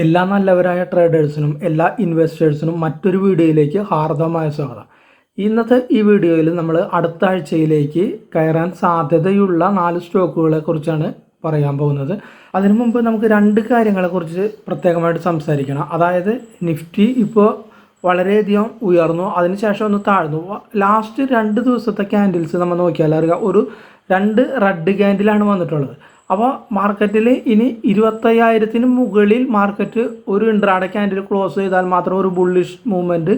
എല്ലാ നല്ലവരായ ട്രേഡേഴ്സിനും എല്ലാ ഇൻവെസ്റ്റേഴ്സിനും മറ്റൊരു വീഡിയോയിലേക്ക് ഹാർദമായ സ്വാഗതം. ഇന്നത്തെ ഈ വീഡിയോയിൽ നമ്മൾ അടുത്ത ആഴ്ചയിലേക്ക് കയറാൻ സാധ്യതയുള്ള നാല് സ്റ്റോക്കുകളെ കുറിച്ചാണ് പറയാൻ പോകുന്നത്. അതിനു മുമ്പ് നമുക്ക് രണ്ട് കാര്യങ്ങളെക്കുറിച്ച് പ്രത്യേകമായിട്ട് സംസാരിക്കണം. അതായത് നിഫ്റ്റി ഇപ്പോൾ വളരെയധികം ഉയർന്നു. അതിനുശേഷം ഒന്ന് താഴ്ന്നു. ലാസ്റ്റ് രണ്ട് ദിവസത്തെ ക്യാൻഡിൽസ് നമ്മൾ നോക്കിയാൽ അറിയാം ഒരു രണ്ട് റെഡ് ക്യാൻഡിലാണ് വന്നിട്ടുള്ളത്. അപ്പോൾ മാർക്കറ്റിൽ ഇനി ഇരുപത്തയ്യായിരത്തിന് മുകളിൽ മാർക്കറ്റ് ഒരു ഇൻട്രാഡേ ക്യാൻഡിൽ ക്ലോസ് ചെയ്താൽ മാത്രം ഒരു ബുള്ളിഷ് മൂവ്മെന്റ്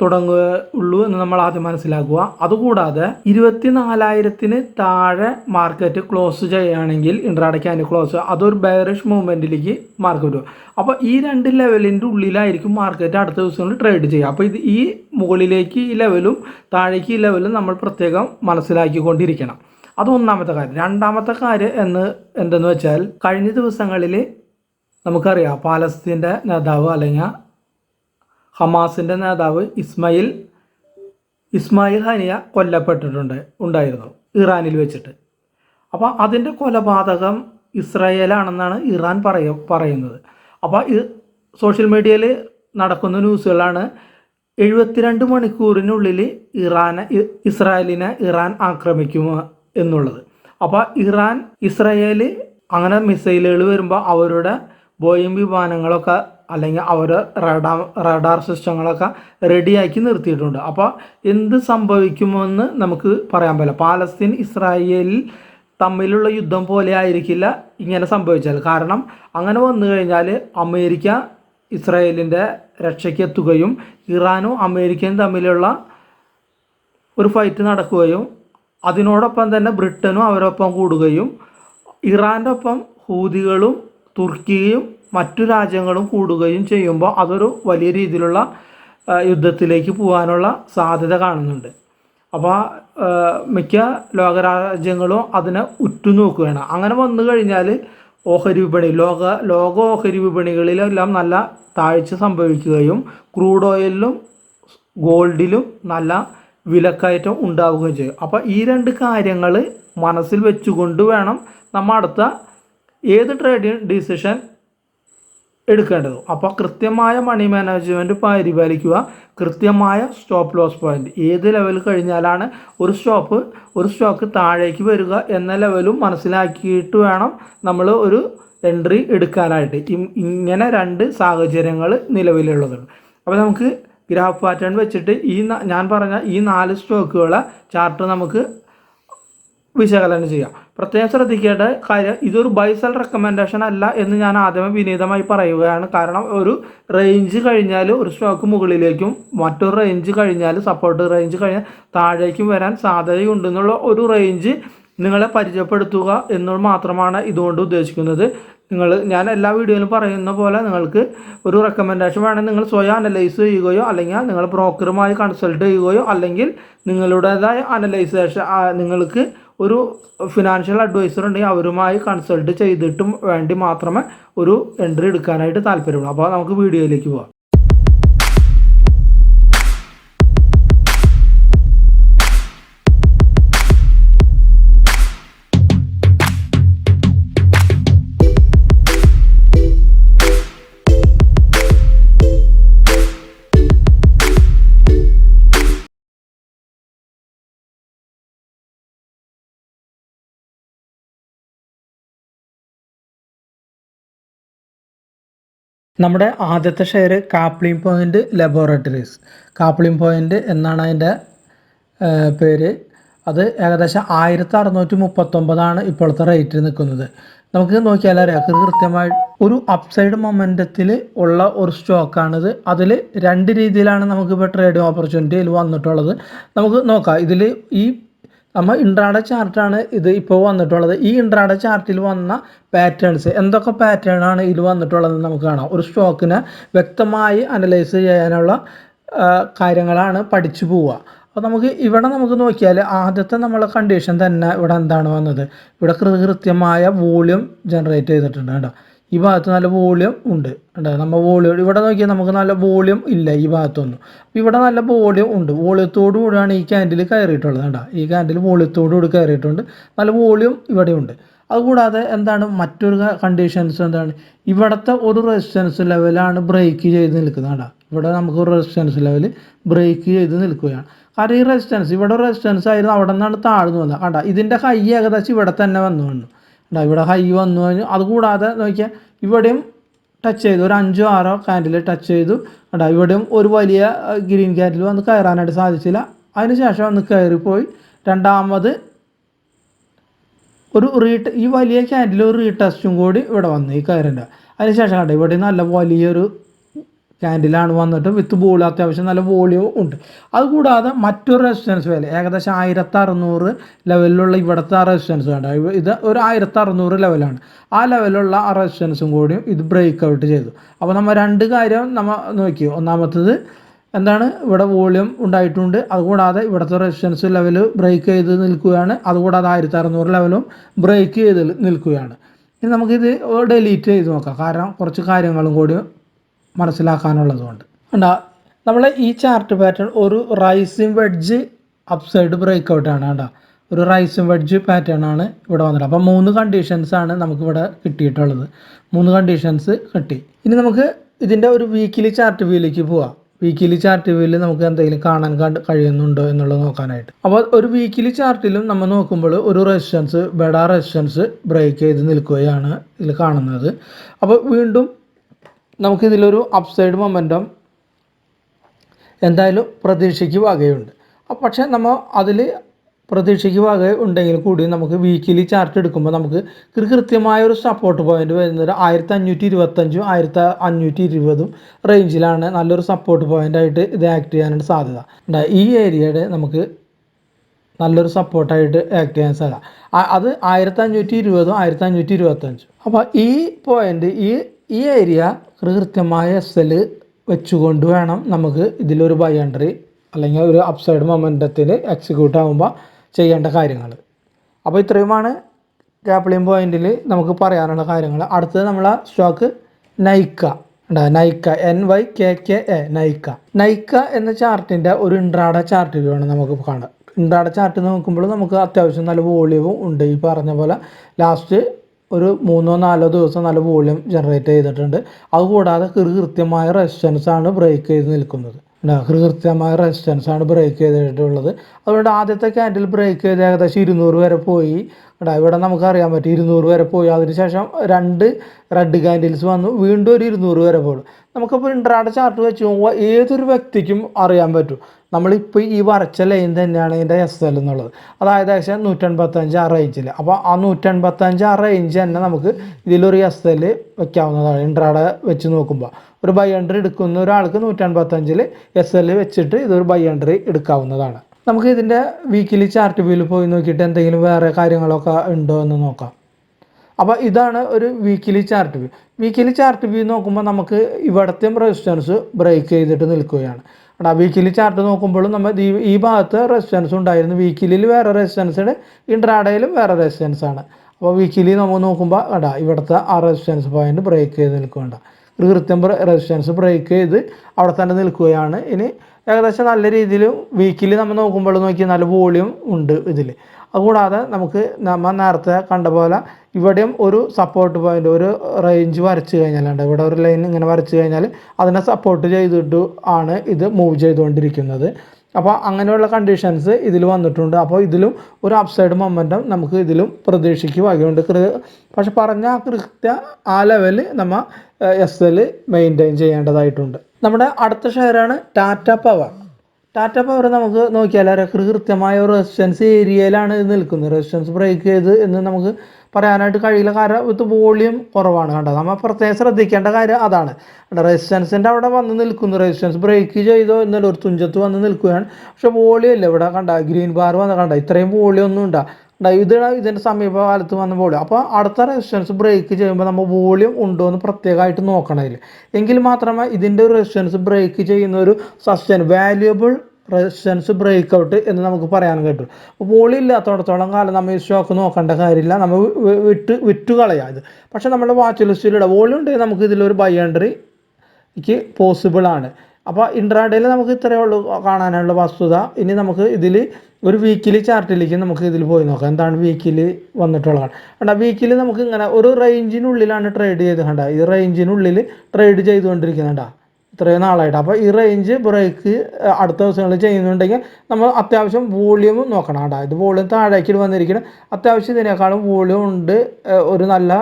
തുടങ്ങുകയുള്ളൂ എന്ന് നമ്മൾ ആദ്യം മനസ്സിലാക്കുക. അതുകൂടാതെ ഇരുപത്തിനാലായിരത്തിന് താഴെ മാർക്കറ്റ് ക്ലോസ് ചെയ്യുകയാണെങ്കിൽ ഇൻട്രാഡേ ക്യാൻഡിൽ ക്ലോസ് അതൊരു ബയറിഷ് മൂവ്മെന്റിലേക്ക് മാർക്കറ്റ് വരും. അപ്പോൾ ഈ രണ്ട് ലെവലിന്റെ ഉള്ളിലായിരിക്കും മാർക്കറ്റ് അടുത്ത ദിവസങ്ങളിൽ ട്രേഡ് ചെയ്യുക. അപ്പോൾ ഇത് ഈ മുകളിലേക്ക് ഈ ലെവലും താഴേക്ക് ഈ ലെവലും നമ്മൾ പ്രത്യേകം മനസ്സിലാക്കിക്കൊണ്ടിരിക്കണം. അത് ഒന്നാമത്തെ കാര്യം. രണ്ടാമത്തെ കാര്യം എന്ന് എന്തെന്ന് വെച്ചാൽ കഴിഞ്ഞ ദിവസങ്ങളിൽ നമുക്കറിയാം പാലസ്തീന്റെ നേതാവ് അല്ലെങ്കിൽ ഹമാസിന്റെ നേതാവ് ഇസ്മയിൽ ഇസ്മായിൽ ഹനിയ കൊല്ലപ്പെട്ടിട്ടുണ്ട് ഉണ്ടായിരുന്നു ഇറാനിൽ വെച്ചിട്ട്. അപ്പോൾ അതിന്റെ കൊലപാതകം ഇസ്രായേലാണെന്നാണ് ഇറാൻ പറയ പറയുന്നത്. അപ്പോൾ ഈ സോഷ്യൽ മീഡിയയിൽ നടക്കുന്ന ന്യൂസുകളാണ് എഴുപത്തിരണ്ട് മണിക്കൂറിനുള്ളിൽ ഇറാനെ ഇസ്രായേലിനെ ഇറാൻ ആക്രമിക്കുമോ എന്നുള്ളത്. അപ്പോൾ ഇറാൻ ഇസ്രയേൽ അങ്ങനെ മിസൈലുകൾ വരുമ്പോൾ അവരുടെ ബോയിങ് വിമാനങ്ങളൊക്കെ അല്ലെങ്കിൽ അവർ റഡാർ റഡാർ സിസ്റ്റങ്ങളൊക്കെ റെഡിയാക്കി നിർത്തിയിട്ടുണ്ട്. അപ്പോൾ എന്ത് സംഭവിക്കുമെന്ന് നമുക്ക് പറയാൻ പറ്റില്ല. പാലസ്തീൻ ഇസ്രായേലിൽ തമ്മിലുള്ള യുദ്ധം പോലെ ആയിരിക്കില്ല ഇങ്ങനെ സംഭവിച്ചാൽ കാരണം അങ്ങനെ വന്നു കഴിഞ്ഞാൽ അമേരിക്ക ഇസ്രായേലിന്റെ രക്ഷയ്ക്ക് എത്തുകയും ഇറാനും അമേരിക്കയും തമ്മിലുള്ള ഒരു ഫൈറ്റ് നടക്കുകയും അതിനോടൊപ്പം തന്നെ ബ്രിട്ടനും അവരൊപ്പം കൂടുകയും ഇറാന്റെ ഒപ്പം ഹൂതികളും തുർക്കിയും മറ്റു രാജ്യങ്ങളും കൂടുകയും ചെയ്യുമ്പോൾ അതൊരു വലിയ രീതിയിലുള്ള യുദ്ധത്തിലേക്ക് പോകാനുള്ള സാധ്യത കാണുന്നുണ്ട്. അപ്പോൾ മിക്ക ലോകരാജ്യങ്ങളും അതിനെ ഉറ്റുനോക്കുകയാണ്. അങ്ങനെ വന്നു കഴിഞ്ഞാൽ ഓഹരി വിപണി ലോക ലോക ഓഹരി വിപണികളിലെല്ലാം നല്ല താഴ്ച സംഭവിക്കുകയും ക്രൂഡ് ഓയിലിലും ഗോൾഡിലും നല്ല വിലക്കയറ്റം ഉണ്ടാവുകയും ചെയ്യും. അപ്പോൾ ഈ രണ്ട് കാര്യങ്ങൾ മനസ്സിൽ വെച്ചുകൊണ്ട് വേണം നമ്മൾ അടുത്ത ഏത് ട്രേഡിങ് ഡിസിഷൻ എടുക്കേണ്ടത്. അപ്പോൾ കൃത്യമായ മണി മാനേജ്മെന്റ് പരിപാലിക്കുക. കൃത്യമായ സ്റ്റോപ്പ് ലോസ് പോയിന്റ് ഏത് ലെവൽ കഴിഞ്ഞാലാണ് ഒരു സ്റ്റോപ്പ് ഒരു സ്റ്റോക്ക് താഴേക്ക് വരിക എന്ന ലെവലും മനസ്സിലാക്കിയിട്ട് വേണം നമ്മൾ ഒരു എൻട്രി എടുക്കാനായിട്ട്. ഇങ്ങനെ രണ്ട് സാഹചര്യങ്ങൾ നിലവിലുള്ളതുണ്ട് അപ്പോൾ നമുക്ക് ഗ്രാഫ് പാറ്റേൺ വെച്ചിട്ട് ഈ ഞാൻ പറഞ്ഞ ഈ നാല് സ്റ്റോക്കുകളെ ചാർട്ട് നമുക്ക് വിശകലനം ചെയ്യാം. പ്രത്യേകം ശ്രദ്ധിക്കേണ്ട കാര്യം ഇതൊരു ബൈസൽ റെക്കമെൻഡേഷൻ അല്ല എന്ന് ഞാൻ ആദ്യമേ വിനീതമായി പറയുകയാണ്. കാരണം ഒരു റേഞ്ച് കഴിഞ്ഞാൽ ഒരു സ്റ്റോക്ക് മുകളിലേക്കും മറ്റൊരു റേഞ്ച് കഴിഞ്ഞാൽ സപ്പോർട്ട് റേഞ്ച് കഴിഞ്ഞാൽ താഴേക്കും വരാൻ സാധ്യതയുണ്ടെന്നുള്ള ഒരു റേഞ്ച് നിങ്ങളെ പരിചയപ്പെടുത്തുക എന്നത് മാത്രമാണ് ഇതുകൊണ്ട് ഉദ്ദേശിക്കുന്നത്. നിങ്ങൾ ഞാൻ എല്ലാ വീഡിയോയിലും പറയുന്ന പോലെ നിങ്ങൾക്ക് ഒരു റെക്കമെൻഡേഷൻ വേണമെങ്കിൽ നിങ്ങൾ സ്വയം അനലൈസ് ചെയ്യുകയോ അല്ലെങ്കിൽ നിങ്ങൾ ബ്രോക്കറുമായി കൺസൾട്ട് ചെയ്യുകയോ അല്ലെങ്കിൽ നിങ്ങളുടേതായ അനലൈസേഷൻ നിങ്ങൾക്ക് ഒരു ഫിനാൻഷ്യൽ അഡ്വൈസർ ഉണ്ടെങ്കിൽ അവരുമായി കൺസൾട്ട് ചെയ്തിട്ടും വേണ്ടി മാത്രമേ ഒരു എൻട്രി എടുക്കാനായിട്ട് താല്പര്യമുള്ളൂ. അപ്പോൾ നമുക്ക് വീഡിയോയിലേക്ക് പോകാം നമ്മുടെ ആദ്യത്തെ ഷെയർ കാപ്ലിൻ പോയിന്റ് ലബോറട്ടറീസ് കാപ്ലിൻ പോയിന്റ് എന്നാണ് അതിന്റെ പേര്. അത് ഏകദേശം ആയിരത്തി അറുന്നൂറ്റി മുപ്പത്തൊമ്പതാണ് ഇപ്പോഴത്തെ റേറ്റ് നിൽക്കുന്നത്. നമുക്ക് നോക്കിയാൽ അറിയാം കൃത്യമായി ഒരു അപ്സൈഡ് മൊമെന്റത്തിൽ ഉള്ള ഒരു സ്റ്റോക്കാണിത് അതിൽ രണ്ട് രീതിയിലാണ് നമുക്കിപ്പോൾ ട്രേഡിംഗ് ഓപ്പർച്യൂണിറ്റിയിൽ വന്നിട്ടുള്ളത്. നമുക്ക് നോക്കാം ഇതിൽ ഈ നമ്മൾ ഇൻട്രാഡ ചാർട്ടാണ് ഇത് ഇപ്പോൾ വന്നിട്ടുള്ളത്. ഈ ഇൻട്രാഡ ചാർട്ടിൽ വന്ന പാറ്റേൺസ് എന്തൊക്കെ പാറ്റേൺ ആണ് ഇതിൽ വന്നിട്ടുള്ളതെന്ന് നമുക്ക് കാണാം. ഒരു സ്റ്റോക്കിനെ വ്യക്തമായി അനലൈസ് ചെയ്യാനുള്ള കാര്യങ്ങളാണ് പഠിച്ചു പോവുക. അപ്പോൾ നമുക്ക് ഇവിടെ നമുക്ക് നോക്കിയാൽ ആദ്യത്തെ നമ്മളെ കണ്ടീഷൻ തന്നെ ഇവിടെ എന്താണ് വന്നത്? ഇവിടെ കൃത്യമായ വോളിയം ജനറേറ്റ് ചെയ്തിട്ടുണ്ട് കേട്ടോ. ഈ ഭാഗത്ത് നല്ല വോളിയം ഉണ്ട്. ഉണ്ട് നമ്മൾ വോളിയം ഇവിടെ നോക്കിയാൽ നമുക്ക് നല്ല വോളിയം ഇല്ല ഈ ഭാഗത്തൊന്നും. അപ്പോൾ ഇവിടെ നല്ല വോളിയം ഉണ്ട്. വോളിയത്തോടു കൂടിയാണ് ഈ ക്യാൻഡിൽ കയറിയിട്ടുള്ളത് കണ്ടോ? ഈ ക്യാൻഡിൽ വോളിയത്തോടു കൂടി കയറിയിട്ടുണ്ട്. നല്ല വോളിയം ഇവിടെയുണ്ട്. അതുകൂടാതെ എന്താണ്? മറ്റൊരു കണ്ടീഷൻസ് എന്താണ്? ഇവിടുത്തെ ഒരു റെസിസ്റ്റൻസ് ലെവലാണ് ബ്രേക്ക് ചെയ്ത് നിൽക്കുന്നത് കേട്ടോ ഇവിടെ നമുക്ക് ഒരു റെസിസ്റ്റൻസ് ലെവൽ ബ്രേക്ക് ചെയ്ത് നിൽക്കുകയാണ്. കാരണം ഈ റെസിസ്റ്റൻസ് ഇവിടെ റെസിസ്റ്റൻസ് ആയിരുന്നു അവിടെ നിന്നാണ് താഴ്ന്നു വന്നത്. കണ്ട? ഇതിന്റെ ഹൈ ഏകദേശം ഇവിടെ തന്നെ വന്നു വന്നു. ഇവിടെ ഹൈ വന്നു. കഴിഞ്ഞു അതുകൂടാതെ നോക്കിയാൽ ഇവിടെയും ടച്ച് ചെയ്തു. ഒരു അഞ്ചോ ആറോ കാൻഡിൽ ടച്ച് ചെയ്തു. കണ്ടോ ഇവിടെയും ഒരു വലിയ ഗ്രീൻ കാൻഡിൽ വന്ന് കയറാനായിട്ട് സാധിച്ചില്ല. അതിനുശേഷം ഒന്ന് കയറിപ്പോയി. രണ്ടാമത് ഒരു റീ ഈ വലിയ ക്യാൻഡിൽ ഒരു റീടെസ്റ്റും കൂടി ഇവിടെ വന്നു ഈ കയറിന്റെ. അതിനുശേഷം കണ്ടോ ഇവിടെ നല്ല വലിയൊരു ക്യാൻഡിലാണ് വന്നിട്ട് വിത്ത് ബോൾ അത്യാവശ്യം നല്ല വോളിയോ ഉണ്ട്. അതുകൂടാതെ മറ്റൊരു റെസിസ്റ്റൻസ് വില ഏകദേശം ആയിരത്തി അറുന്നൂറ് ലെവലിലുള്ള ഇവിടുത്തെ റെസിസ്റ്റൻസ് വേണ്ട ഇത് ഒരു ആയിരത്തി അറുന്നൂറ് ലെവലാണ് ആ ലെവലിലുള്ള ആ റെസിസ്റ്റൻസും കൂടിയും ഇത് ബ്രേക്ക് ഔട്ട് ചെയ്തു. അപ്പോൾ നമ്മൾ രണ്ട് കാര്യം നമ്മൾ നോക്കി. ഒന്നാമത്തത് എന്താണ്? ഇവിടെ വോളിയം ഉണ്ടായിട്ടുണ്ട്. അതുകൂടാതെ ഇവിടുത്തെ റെസിസ്റ്റൻസ് ലെവൽ ബ്രേക്ക് ചെയ്ത് നിൽക്കുകയാണ്. അതുകൂടാതെ ആയിരത്തി അറുന്നൂറ് ലെവലും ബ്രേക്ക് ചെയ്ത് നിൽക്കുകയാണ്. ഇനി നമുക്കിത് ഡെലീറ്റ് ചെയ്ത് നോക്കാം. കാരണം കുറച്ച് കാര്യങ്ങളും കൂടി മനസ്സിലാക്കാനുള്ളതുകൊണ്ട്. ഉണ്ടാ നമ്മൾ ഈ ചാർട്ട് പാറ്റേൺ ഒരു റൈസിങ് വെഡ്ജ് അപ്സൈഡ് ബ്രേക്ക് ഔട്ടാണ് കേട്ടോ ഒരു റൈസിങ് വെഡ്ജ് പാറ്റേൺ ആണ് ഇവിടെ വന്നത് അപ്പോൾ മൂന്ന് കണ്ടീഷൻസ് ആണ് നമുക്കിവിടെ കിട്ടിയിട്ടുള്ളത്. മൂന്ന് കണ്ടീഷൻസ് കിട്ടി. ഇനി നമുക്ക് ഇതിന്റെ ഒരു വീക്കിലി ചാർട്ട് വ്യൂയിലേക്ക് പോവാം. വീക്കിലി ചാർട്ട് വ്യൂവിൽ നമുക്ക് എന്തെങ്കിലും കാണാൻ കണ്ട് കഴിയുന്നുണ്ടോ എന്നുള്ളത് നോക്കാനായിട്ട്. അപ്പോൾ ഒരു വീക്കിലി ചാർട്ടിലും നമ്മൾ നോക്കുമ്പോൾ ഒരു റെസിസ്റ്റൻസ് ബെഡ റെസിസ്റ്റൻസ് ബ്രേക്ക് ചെയ്ത് നിൽക്കുകയാണ് ഇതിൽ കാണുന്നത്. അപ്പോൾ വീണ്ടും നമുക്കിതിലൊരു അപ്സൈഡ് മൊമെന്റം എന്തായാലും പ്രതീക്ഷയ്ക്ക് പക്ഷേ നമ്മൾ അതിൽ പ്രതീക്ഷയ്ക്ക് വക ഉണ്ടെങ്കിൽ കൂടി നമുക്ക് വീക്കിലി ചാർട്ട് എടുക്കുമ്പോൾ നമുക്ക് കൃത്യമായ ഒരു സപ്പോർട്ട് പോയിന്റ് വരുന്നത് ആയിരത്തി അഞ്ഞൂറ്റി ഇരുപത്തഞ്ചും ആയിരത്തി അഞ്ഞൂറ്റി ഇരുപതും റേഞ്ചിലാണ് നല്ലൊരു സപ്പോർട്ട് പോയിന്റായിട്ട് ഇത് ആക്ട് ചെയ്യാനായിട്ട് സാധ്യത. ഈ ഏരിയയുടെ നമുക്ക് നല്ലൊരു സപ്പോർട്ടായിട്ട് ആക്ട് ചെയ്യാൻ സാധ്യത. അത് ആയിരത്തി അഞ്ഞൂറ്റി ഇരുപതും ആയിരത്തി അഞ്ഞൂറ്റി ഇരുപത്തഞ്ചും അപ്പോൾ ഈ പോയിന്റ് ഈ ഈ ഏരിയ കൃത്യമായ സെൽ വെച്ചുകൊണ്ട് വേണം നമുക്ക് ഇതിലൊരു ബൈ എൻട്രി അല്ലെങ്കിൽ ഒരു അപ്സൈഡ് മൊമെന്റത്തിൽ എക്സിക്യൂട്ട് ആകുമ്പോൾ ചെയ്യേണ്ട കാര്യങ്ങൾ അപ്പോൾ ഇത്രയുമാണ് ഗ്യാപ്ലിംഗ് പോയിന്റിൽ നമുക്ക് പറയാനുള്ള കാര്യങ്ങൾ അടുത്തത് നമ്മളെ സ്റ്റോക്ക് നൈക്ക ഉണ്ടാ Nykaa N Y K K A Nykaa Nykaa എന്ന ചാർട്ടിന്റെ ഒരു ഇൻട്രാഡ വേണം നമുക്ക് കാണാം ഇൻട്രാഡ ചാർട്ട് നോക്കുമ്പോൾ നമുക്ക് അത്യാവശ്യം നല്ല വോളിയവും ഉണ്ട്. ഈ പറഞ്ഞ പോലെ ലാസ്റ്റ് ഒരു മൂന്നോ നാലോ ദിവസം നല്ല വോളിയം ജനറേറ്റ് ചെയ്തിട്ടുണ്ട്. അതുകൂടാതെ കൃത്യമായ റെസിസ്റ്റൻസ് ആണ് ബ്രേക്ക് ചെയ്ത് നിൽക്കുന്നത്. കൃത്യമായ റെസിസ്റ്റൻസ് ആണ് ബ്രേക്ക് ചെയ്തിട്ടുള്ളത്. അതുകൊണ്ട് ആദ്യത്തെ ക്യാൻഡിൽ ബ്രേക്ക് ചെയ്ത് ഏകദേശം ഇരുന്നൂറ് വരെ പോയി. ഇവിടെ ഇവിടെ നമുക്കറിയാൻ പറ്റും ഇരുന്നൂറ് വരെ പോയി. അതിനുശേഷം രണ്ട് റെഡ് ക്യാൻഡിൽസ് വന്നു. വീണ്ടും ഒരു ഇരുന്നൂറ് വരെ പോകും നമുക്കിപ്പോൾ ഇൻട്രാഡ് ചാർട്ട് വെച്ച് നോക്കുമ്പോൾ ഏതൊരു വ്യക്തിക്കും അറിയാൻ പറ്റും. നമ്മളിപ്പോൾ ഈ വരച്ച ലൈൻ തന്നെയാണ് ഇതിന്റെ എസ് എൽ എന്നുള്ളത്. അതായത് ഏകദേശം നൂറ്റൻപത്തഞ്ച് ആ റേഞ്ചിൽ അപ്പോൾ ആ നൂറ്റൻപത്തഞ്ച് ആ റേഞ്ച് തന്നെ നമുക്ക് ഇതിലൊരു എസ് എൽ വെക്കാവുന്നതാണ് ഇൻട്രാടെ വെച്ച് നോക്കുമ്പോൾ ഒരു ബൈ എൻട്രി എടുക്കുന്ന ഒരാൾക്ക് നൂറ്റൻപത്തഞ്ചിൽ എസ് എൽ വെച്ചിട്ട് ഇതൊരു ബൈ എൻട്രി എടുക്കാവുന്നതാണ്. നമുക്ക് ഇതിന്റെ വീക്കിലി ചാർട്ട് വ്യൂവിൽ പോയി നോക്കിയിട്ട് എന്തെങ്കിലും വേറെ കാര്യങ്ങളൊക്കെ ഉണ്ടോ എന്ന് നോക്കാം. അപ്പോൾ ഇതാണ് ഒരു weekly chart view weekly chart view നോക്കുമ്പോൾ നമുക്ക് ഇവിടത്തെയും റെസിസ്റ്റൻസ് ബ്രേക്ക് ചെയ്തിട്ട് നിൽക്കുകയാണ്. എടാ വീക്കിലി ചാർട്ട് നോക്കുമ്പോഴും നമ്മൾ ഈ ഈ ഭാഗത്ത് റെസിസ്റ്റൻസ് ഉണ്ടായിരുന്നു. വീക്കിലിൽ വേറെ റെസിസ്റ്റൻസ് ഉണ്ട് ഇൻട്രാഡയിലും വേറെ റെസിസ്റ്റൻസ് ആണ്. അപ്പോൾ വീക്കിലി നമ്മൾ നോക്കുമ്പോൾ എടാ ഇവിടുത്തെ ആ റെസിസ്റ്റൻസ് പോയിന്റ് ബ്രേക്ക് ചെയ്ത് നിൽക്കുകയുണ്ട് ഒരു കൃത്യം റെസിസ്റ്റൻസ് ബ്രേക്ക് ചെയ്ത് അവിടെ തന്നെ നിൽക്കുകയാണ്. ഇനി ഏകദേശം നല്ല രീതിയിൽ വീക്കിലി നമ്മൾ നോക്കുമ്പോൾ നോക്കി നല്ല വോളിയം ഉണ്ട് ഇതിൽ അതുകൂടാതെ നമുക്ക് നമ്മൾ നേരത്തെ കണ്ട പോലെ ഇവിടെയും ഒരു സപ്പോർട്ട് പോയിന്റ് ഒരു റേഞ്ച് വരച്ച് കഴിഞ്ഞാലുണ്ട്. ഇവിടെ ഒരു ലൈൻ ഇങ്ങനെ വരച്ച് കഴിഞ്ഞാൽ അതിനെ സപ്പോർട്ട് ചെയ്തിട്ട് ആണ് ഇത് മൂവ് ചെയ്തുകൊണ്ടിരിക്കുന്നത്. അപ്പോൾ അങ്ങനെയുള്ള കണ്ടീഷൻസ് ഇതിൽ വന്നിട്ടുണ്ട്. അപ്പോൾ ഇതിലും ഒരു അപ്സൈഡ് മൊമെന്റം നമുക്ക് ഇതിലും പ്രതീക്ഷയ്ക്ക് വകയുണ്ട് കൃ- പക്ഷെ പറഞ്ഞ ആ കൃത്യ ആ ലെവൽ നമ്മൾ എസ് എൽ മെയിന്റെയിൻ ചെയ്യേണ്ടതായിട്ടുണ്ട്. നമ്മുടെ അടുത്ത ഷെയറാണ് ടാറ്റ പവർ ടാറ്റ പവർ നമുക്ക് നോക്കിയാൽ കൃത്യമായ ഒരു റെസിസ്റ്റൻസ് ഏരിയയിലാണ് ഇത് നിൽക്കുന്നത്. റെസിസ്റ്റൻസ് ബ്രേക്ക് ചെയ്ത് എന്ന് നമുക്ക് പറയാനായിട്ട് കഴിയില്ല. കാരണം ഇത് വോളിയം കുറവാണ് കണ്ടോ. നമ്മൾ പ്രത്യേകം ശ്രദ്ധിക്കേണ്ട കാര്യം അതാണ്. റെസിസ്റ്റൻസിന്റെ അവിടെ വന്ന് നിൽക്കുന്നു. റെസിസ്റ്റൻസ് ബ്രേക്ക് ചെയ്തോ എന്നല്ല ഒരു തുഞ്ചത്ത് വന്ന് നിൽക്കുകയാണ്. പക്ഷേ വോളിയം ഇവിടെ കണ്ട ഗ്രീൻ ബാർ വന്ന് കണ്ട. ഇത്രയും വോളിയം ഒന്നും ഇത് ഇതിന്റെ സമീപകാലത്ത് വന്ന വോളിയം അപ്പോൾ അടുത്ത റെസിസ്റ്റൻസ് ബ്രേക്ക് ചെയ്യുമ്പോൾ നമ്മൾ വോളിയം ഉണ്ടോ എന്ന് പ്രത്യേകമായിട്ട് നോക്കണം ഇതിൽ എങ്കിൽ മാത്രമേ ഇതിന്റെ ഒരു റെസിസ്റ്റൻസ് ബ്രേക്ക് ചെയ്യുന്ന ഒരു sustain valuable resistance break out എന്ന് നമുക്ക് പറയാൻ കേട്ടു വോളിയം ഇല്ലാത്തടത്തോളം കാലം നമ്മൾ ഈ സ്റ്റോക്ക് നോക്കേണ്ട കാര്യമില്ല. നമ്മൾ വി- വിട്ട് വിറ്റു കളയാം ഇത്. പക്ഷേ നമ്മുടെ വാച്ച് ലിസ്റ്റിലൂടെ വോളിയം ഉണ്ടെങ്കിൽ നമുക്ക് ഇതിലൊരു ബൈ എൻട്രി ക്ക് പോസിബിൾ ആണ്. അപ്പോൾ ഇൻട്രാഡേയിൽ നമുക്ക് ഇത്രയേ ഉള്ളൂ കാണാനുള്ള വസ്തുത. ഇനി നമുക്ക് ഇതിൽ ഒരു വീക്കിലി ചാർട്ടിലേക്ക് നമുക്ക് ഇതിൽ പോയി നോക്കാം. എന്താണ് വീക്കിലി വന്നിട്ടുള്ളത്? കണ്ട വീക്കിലി നമുക്ക് ഇങ്ങനെ ഒരു റേഞ്ചിനുള്ളിലാണ് ട്രേഡ് ചെയ്ത് കണ്ട. ഈ റേഞ്ചിനുള്ളിൽ ട്രേഡ് ചെയ്തുകൊണ്ടിരിക്കുന്നുണ്ടാ ഇത്രയും നാളായിട്ട്. അപ്പോൾ ഈ റേഞ്ച് ബ്രേക്ക് അടുത്ത ദിവസങ്ങളിൽ ചെയ്യുന്നുണ്ടെങ്കിൽ നമ്മൾ അത്യാവശ്യം വോളിയം നോക്കണം കേട്ടോ ഇത് വോളിയം താഴേക്ക് വന്നിരിക്കണം. അത്യാവശ്യം ഇതിനേക്കാളും വോളിയം ഉണ്ട്. ഒരു നല്ല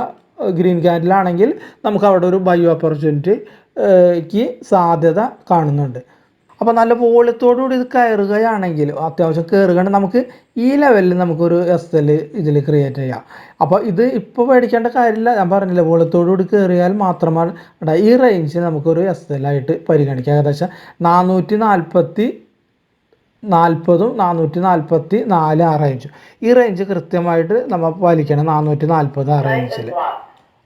ഗ്രീൻ ക്യാൻഡിലാണെങ്കിൽ നമുക്ക് അവിടെ ഒരു ബയോ ഓപ്പർച്യൂണിറ്റിക്ക് സാധ്യത കാണുന്നുണ്ട്. അപ്പോൾ നല്ല വോളിയത്തോടുകൂടി ഇത് കയറുകയാണെങ്കിൽ അത്യാവശ്യം കയറുകയാണെങ്കിൽ നമുക്ക് ഈ ലെവലിൽ നമുക്കൊരു എസ് എൽ ഇതിൽ ക്രിയേറ്റ് ചെയ്യാം. അപ്പോൾ ഇത് ഇപ്പോൾ പേടിക്കേണ്ട കാര്യമില്ല. ഞാൻ പറഞ്ഞില്ല വോളിയത്തോടുകൂടി കയറിയാൽ മാത്രമാണ് ഈ റേഞ്ചിൽ നമുക്കൊരു എസ് എൽ ആയിട്ട് പരിഗണിക്കാം. ഏകദേശം നാനൂറ്റി നാൽപ്പത്തി നാൽപ്പതും നാനൂറ്റി നാൽപ്പത്തി നാല് ആ റേഞ്ച് ഈ റേഞ്ച് കൃത്യമായിട്ട് നമ്മൾ പാലിക്കണം നാനൂറ്റി നാൽപ്പത് ആ റേഞ്ചിൽ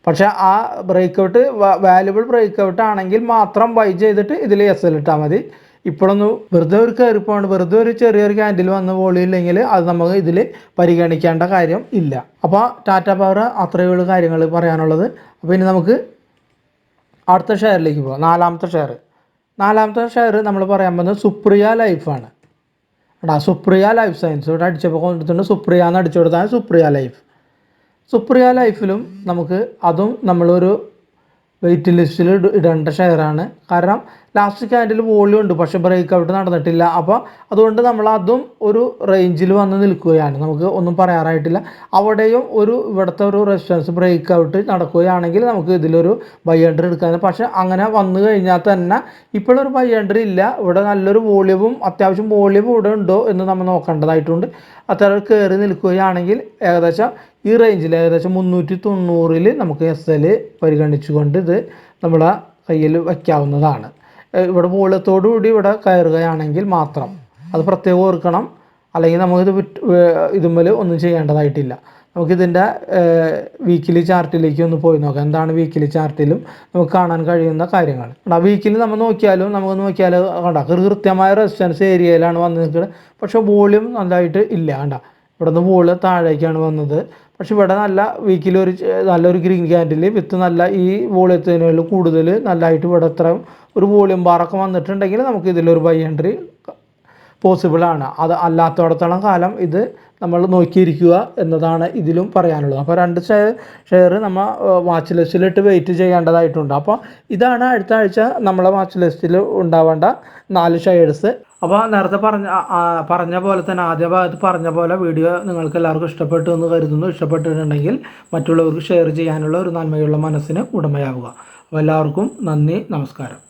പക്ഷെ ആ break out valuable break out ആണെങ്കിൽ മാത്രം ബൈ ചെയ്തിട്ട് ഇതിൽ എസ് എൽ ഇട്ടാൽ മതി. ഇപ്പോഴൊന്നും വെറുതെ ഒരു കയറിപ്പോണ്ട് വെറുതെ ഒരു ചെറിയൊരു ക്യാൻഡിൽ വന്ന് പോളിയില്ലെങ്കിൽ അത് നമുക്ക് ഇതിൽ പരിഗണിക്കേണ്ട കാര്യം ഇല്ല. അപ്പോൾ ടാറ്റ പവർ അത്രയേ ഉള്ളൂ കാര്യങ്ങൾ പറയാനുള്ളത്. അപ്പോൾ ഇനി നമുക്ക് അടുത്ത ഷെയറിലേക്ക് പോകാം. നാലാമത്തെ ഷെയർ. നാലാമത്തെ ഷെയർ നമ്മൾ പറയാൻ പോകുന്നത് സുപ്രിയ ലൈഫാണ് എടാ സുപ്രിയ ലൈഫ് സയൻസ് ഇവിടെ അടിച്ചപ്പോൾ കൊണ്ടിട്ടുണ്ട് സുപ്രിയ എന്ന് അടിച്ചു കൊടുത്താൽ സുപ്രിയ ലൈഫ് സുപ്രിയ ലൈഫിലും നമുക്ക് അതും നമ്മളൊരു വെയിറ്റ് ലിസ്റ്റിൽ ഇടേണ്ട ഷെയറാണ് കാരണം ലാസ്റ്റ് ക്യാൻഡിൽ വോളിയം ഉണ്ട് പക്ഷേ ബ്രേക്ക് ഔട്ട് നടന്നിട്ടില്ല. അപ്പോൾ അതുകൊണ്ട് നമ്മൾ അതും ഒരു റേഞ്ചിൽ വന്ന് നിൽക്കുകയാണ്. നമുക്ക് ഒന്നും പറയാറായിട്ടില്ല. അവിടെയും ഒരു ഇവിടുത്തെ ഒരു റെസിസ്റ്റൻസ് ബ്രേക്ക് ഔട്ട് നടക്കുകയാണെങ്കിൽ നമുക്ക് ഇതിലൊരു ബൈ എൻട്രി എടുക്കാൻ പക്ഷേ അങ്ങനെ വന്നു കഴിഞ്ഞാൽ തന്നെ ഇപ്പോഴൊരു ബൈ എൻട്രി ഇല്ല. ഇവിടെ നല്ലൊരു വോളിയവും അത്യാവശ്യം വോളിയവും ഇവിടെ ഉണ്ടോ എന്ന് നമ്മൾ നോക്കേണ്ടതായിട്ടുണ്ട്. അത്തരം കയറി നിൽക്കുകയാണെങ്കിൽ ഏകദേശം ഈ റേഞ്ചിൽ ഏകദേശം മുന്നൂറ്റി തൊണ്ണൂറിൽ നമുക്ക് എസ് എൽ പരിഗണിച്ചുകൊണ്ട് ഇത് നമ്മുടെ കയ്യിൽ വയ്ക്കാവുന്നതാണ്. ഇവിടെ വോളിയത്തോടു കൂടി ഇവിടെ കയറുകയാണെങ്കിൽ മാത്രം അത് പ്രത്യേകം ഓർക്കണം. അല്ലെങ്കിൽ നമുക്കിത് ഇതുമ്മൽ ഒന്നും ചെയ്യേണ്ടതായിട്ടില്ല. നമുക്കിതിന്റെ വീക്കിലി ചാർട്ടിലേക്ക് ഒന്ന് പോയി നോക്കാം. എന്താണ് വീക്കിലി ചാർട്ടിലും നമുക്ക് കാണാൻ കഴിയുന്ന കാര്യങ്ങൾ. ആ വീക്കിലി നമ്മൾ നോക്കിയാലും നമുക്ക് നോക്കിയാൽ കണ്ട കൃത്യമായ റെസിസ്റ്റൻസ് ഏരിയയിലാണ് വന്ന് നിൽക്കുന്നത് പക്ഷേ വോളിയം നല്ലതായിട്ട് ഇല്ല കണ്ട. ഇവിടുന്ന് വോളിയം താഴേക്കാണ് വന്നത്. പക്ഷെ ഇവിടെ നല്ല വീക്കിൽ ഒരു നല്ലൊരു ഗ്രീൻ ക്യാൻഡിൽ വിത്ത് നല്ല ഈ വോളിയത്തിനേക്കാൾ കൂടുതൽ നല്ലതായിട്ട് ഇവിടെ ഇത്ര ഒരു വോളിയം ബാറൊക്കെ വന്നിട്ടുണ്ടെങ്കിൽ നമുക്ക് ഇതിലൊരു ബൈ എൻട്രി പോസിബിൾ ആണ്. അത് അല്ലാത്തടത്തോളം കാലം ഇത് നമ്മൾ നോക്കിയിരിക്കുക എന്നതാണ് ഇതിലും പറയാനുള്ളത്. അപ്പോൾ രണ്ട് ഷെയർ ഷെയർ നമ്മൾ വാച്ച് ലിസ്റ്റിലിട്ട് വെയിറ്റ് ചെയ്യേണ്ടതായിട്ടുണ്ട്. അപ്പോൾ ഇതാണ് അടുത്ത ആഴ്ച നമ്മളെ വാച്ച് ലിസ്റ്റിൽ ഉണ്ടാവേണ്ട നാല് ഷെയർസ്. അപ്പോൾ നേരത്തെ പറഞ്ഞ പറഞ്ഞ പോലെ തന്നെ ആദ്യ ഭാഗത്ത് പറഞ്ഞ പോലെ വീഡിയോ നിങ്ങൾക്ക് എല്ലാവർക്കും ഇഷ്ടപ്പെട്ടു എന്ന് കരുതുന്നു. ഇഷ്ടപ്പെട്ടിട്ടുണ്ടെങ്കിൽ മറ്റുള്ളവർക്ക് ഷെയർ ചെയ്യാനുള്ള ഒരു നന്മയുള്ള മനസ്സിന് ഉടമയാവുക. അപ്പോൾ എല്ലാവർക്കും നന്ദി നമസ്കാരം.